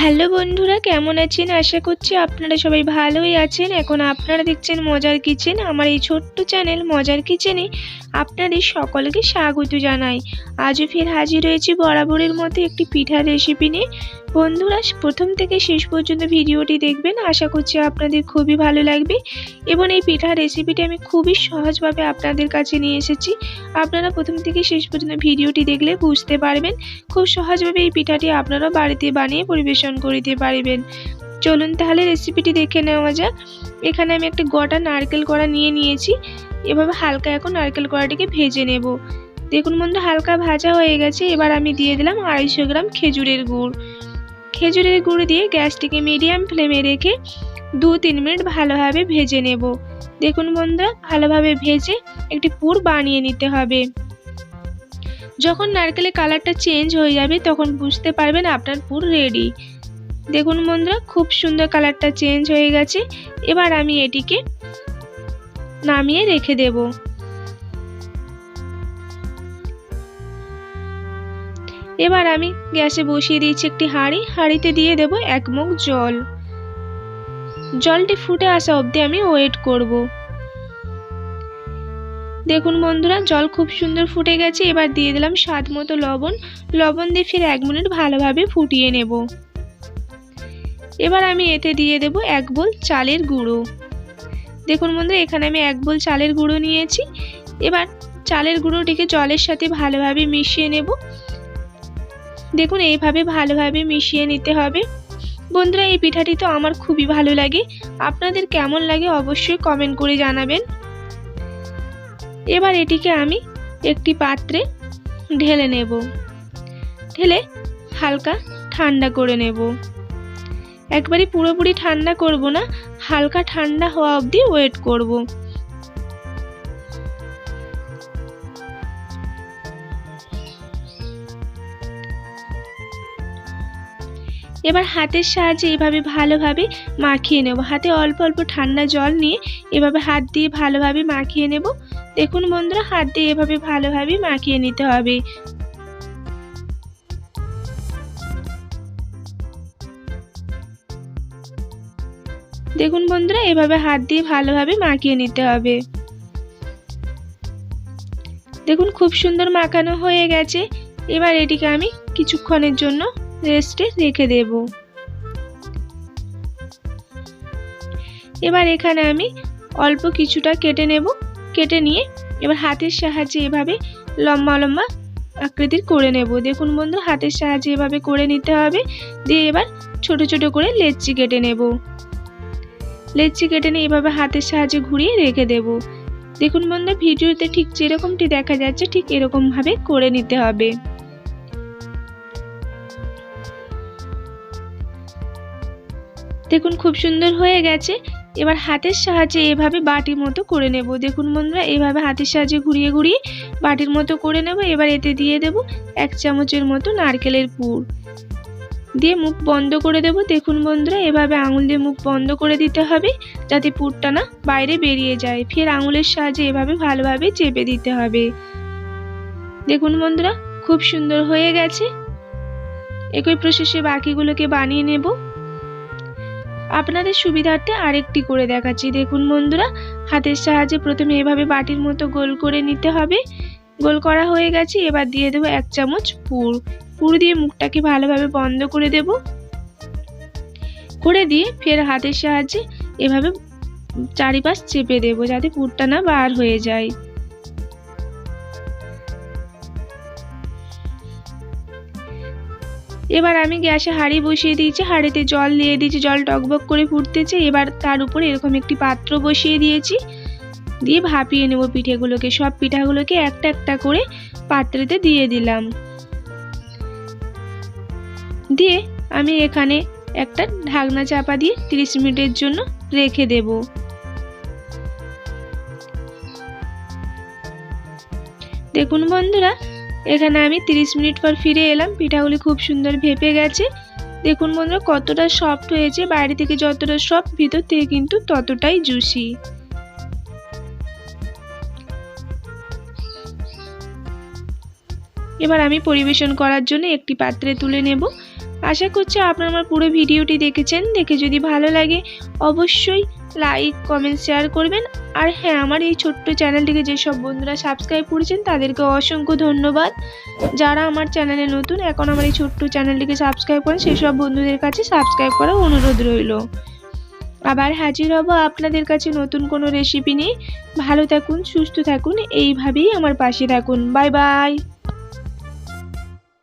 Hello বন্ধুরা, কেমন আছেন? আশা করছি আপনারা সবাই ভালোই আছেন। এখন আপনারা দেখছেন মজার কিচেন, আমার এই ছোট্ট চ্যানেল মজার কিচেনে আপনাদের সকলকে স্বাগত জানাই। আজও ফের হাজির হয়েছি বরাবরের মতো একটি পিঠার রেসিপি নিয়ে। বন্ধুরা, প্রথম থেকে শেষ পর্যন্ত ভিডিওটি দেখবেন, আশা করছি আপনাদের খুবই ভালো লাগবে। এবং এই পিঠার রেসিপিটি আমি খুবই সহজভাবে আপনাদের কাছে নিয়ে এসেছি। আপনারা প্রথম থেকে শেষ পর্যন্ত ভিডিওটি দেখলে বুঝতে পারবেন। খুব সহজভাবে এই পিঠাটি আপনারা বাড়িতে বানিয়ে পরিবেশন করিতে পারবেন চলুন তাহলে রেসিপিটি দেখে নেওয়া যাক। এখানে আমি একটা গোটা নারকেল কড়া নিয়ে নিয়েছি। এভাবে হালকা এখন নারকেল কড়াটিকে ভেজে নেব। দেখুন বন্ধু, হালকা ভাজা হয়ে গেছে। এবার আমি দিয়ে দিলাম আড়াইশো গ্রাম খেজুরের গুড়। খেজুরের গুড় দিয়ে গ্যাসটিকে মিডিয়াম ফ্লেমে রেখে দু তিন মিনিট ভালোভাবে ভেজে নেব। দেখুন বন্ধুরা ভালোভাবে ভেজে একটি পুর বানিয়ে নিতে হবে। যখন নারকেলের কালারটা চেঞ্জ হয়ে যাবে, তখন বুঝতে পারবেন আপনার পুর রেডি দেখুন বন্ধুরা, খুব সুন্দর কালারটা চেঞ্জ হয়ে গেছে। এবার আমি এটিকে নামিয়ে রেখে দেব। এবার আমি গ্যাসে বসিয়ে দিয়েছি একটি হাঁড়ি। হাঁড়িতে দিয়ে দেব এক মুখ জল। জলটি ফুটে আসা অবধি আমি ওয়েট করব। দেখুন বন্ধুরা, জল খুব সুন্দর ফুটে গেছে। এবার দিয়ে দিলাম স্বাদ মতো লবণ। লবণ দিয়ে ফিরে এক মিনিট ভালোভাবে ফুটিয়ে নেব। এবার আমি এতে দিয়ে দেব এক বোল চালের গুঁড়ো। দেখুন বন্ধুরা, এখানে আমি এক বোল চালের গুঁড়ো নিয়েছি। এবার চালের গুঁড়োটিকে জলের সাথে ভালোভাবে মিশিয়ে নেব। দেখুন, এইভাবে ভালোভাবে মিশিয়ে নিতে হবে। বন্ধুরা, এই পিঠাটি তো আমার খুবই ভালো লাগে। আপনাদের কেমন লাগে অবশ্যই কমেন্ট করে জানাবেন। এবার এটিকে আমি একটি পাত্রে ঢেলে নেব। ঢেলে হালকা ঠান্ডা করে নেব। একবারই পুরোপুরি ঠান্ডা করব না, হালকা ঠান্ডা হওয়া অবধি ওয়েট করব। এবার হাতের সাহায্যে এভাবে ভালোভাবে মাখিয়ে নেব। হাতে অল্প অল্প ঠান্ডা জল নিয়ে এভাবে হাত দিয়ে ভালোভাবে মাখিয়ে নেব। দেখুন বন্ধুরা, হাত দিয়ে এভাবে ভালোভাবে মাখিয়ে নিতে হবে। দেখুন বন্ধুরা, এভাবে হাত দিয়ে ভালোভাবে মাখিয়ে নিতে হবে। দেখুন, খুব সুন্দর মাখানো হয়ে গেছে। এবার এটিকে আমি কিছুক্ষণের জন্য রেস্টে রেখে দেব। এবার এখানে আমি অল্প কিছুটা কেটে নেব। কেটে নিয়ে এবার হাতের সাহায্যে এভাবে লম্বা লম্বা আকৃতির করে নেব। দেখুন বন্ধু, হাতের সাহায্যে এভাবে করে নিতে হবে। দিয়ে এবার ছোট ছোট করে লেচি কেটে নেব। লেচি কেটে নিয়ে এভাবে হাতের সাহায্যে ঘুরিয়ে রেখে দেব। দেখুন বন্ধু ভিডিওতে ঠিক যেরকমটি দেখা যাচ্ছে, ঠিক এরকমভাবে করে নিতে হবে। দেখুন, খুব সুন্দর হয়ে গেছে। এবার হাতের সাহায্যে এভাবে বাটির মতো করে নেব। দেখুন বন্ধুরা, এভাবে হাতের সাহায্যে ঘুরিয়ে ঘুরিয়ে বাটির মতো করে নেব। এবার এতে দিয়ে দেব এক চামচের মতো নারকেলের পুর দিয়ে মুখ বন্ধ করে দেব। দেখুন বন্ধুরা, এভাবে আঙুল দিয়ে মুখ বন্ধ করে দিতে হবে যাতে পুরটা না বাইরে বেরিয়ে যায়। ফের আঙুলের সাহায্যে এভাবে ভালোভাবে চেপে দিতে হবে। দেখুন বন্ধুরা, খুব সুন্দর হয়ে গেছে। একই প্রসেসে বাকিগুলোকে বানিয়ে নেব। আপনাদের সুবিধার্থে আরেকটি করে দেখাচ্ছি। দেখুন বন্ধুরা, হাতের সাহায্যে প্রথমে এভাবে বাটির মতো গোল করে নিতে হবে। গোল করা হয়ে গেছে, এবার দিয়ে দেবো এক চামচ পুর। পুর দিয়ে মুখটাকে ভালোভাবে বন্ধ করে দেব। করে দিয়ে ফের হাতের সাহায্যে এভাবে চারিপাশ চেপে দেব যাতে পুরটা না বার হয়ে যায়। এবার আমি গ্যাসে হাঁড়ি বসিয়ে দিয়েছি, হাঁড়িতে জল দিয়ে দিয়েছি, জল টকবক করে ফুটতেছে। এবার তার উপরে এরকম একটি পাত্র বসিয়ে দিয়েছি। দিয়ে ভাপিয়ে নেব পিঠেগুলোকে। সব পিঠাগুলোকে একটা একটা করে পাত্রেতে দিয়ে দিলাম। দিয়ে আমি এখানে একটা ঢাকনা চাপা দিয়ে তিরিশ মিনিটের জন্য রেখে দেব। দেখুন বন্ধুরা, এখানে আমি 30 মিনিট পর ফিরে এলাম। পিঠাগুলি খুব সুন্দর ভেপে গেছে। দেখুন বন্ধুরা, কতটা সফট হয়েছে। বাইরে থেকে যতটা সফট ভিতর থেকে কিন্তু ততটাই জুসি এবার আমি পরিবেশন করার জন্য একটি পাত্রে তুলে নেব। আশা করছি আপনারা আমার পুরো ভিডিওটি দেখেছেন। দেখে যদি ভালো লাগে, অবশ্যই লাইক কমেন্ট শেয়ার করবেন। আর হ্যাঁ আমার এই ছোট্ট চ্যানেলটিকে যেসব বন্ধুরা সাবস্ক্রাইব করেছেন, তাদেরকে অসংখ্য ধন্যবাদ। যারা আমার চ্যানেলে নতুন, এখন আমার এই ছোট্ট চ্যানেলটিকে সাবস্ক্রাইব করেন, সেসব বন্ধুদের কাছে সাবস্ক্রাইব করার অনুরোধ রইল। আবার হাজির হব আপনাদের কাছে নতুন কোনো রেসিপি নিয়ে। ভালো থাকুন, সুস্থ থাকুন, এইভাবেই আমার পাশে থাকুন। Bye bye